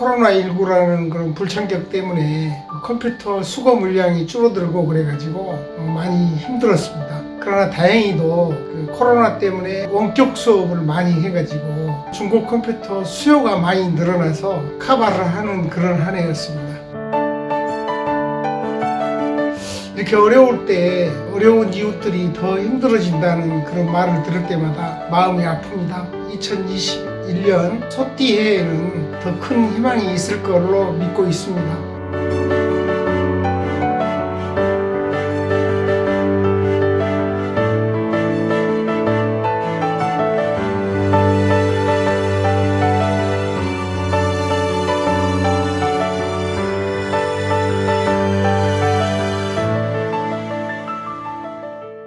코로나19라는 그런 불청격 때문에 컴퓨터 수거 물량이 줄어들고 그래가지고 어, 많이 힘들었습니다. 그러나 다행히도 그 코로나 때문에 원격 수업을 많이 해가지고 중고 컴퓨터 수요가 많이 늘어나서 카바를 하는 그런 한 해였습니다. 이렇게 어려울 때 어려운 이웃들이 더 힘들어진다는 그런 말을 들을 때마다 마음이 아픕니다. 2021년 소띠 해에는 더 큰 희망이 있을 걸로 믿고 있습니다.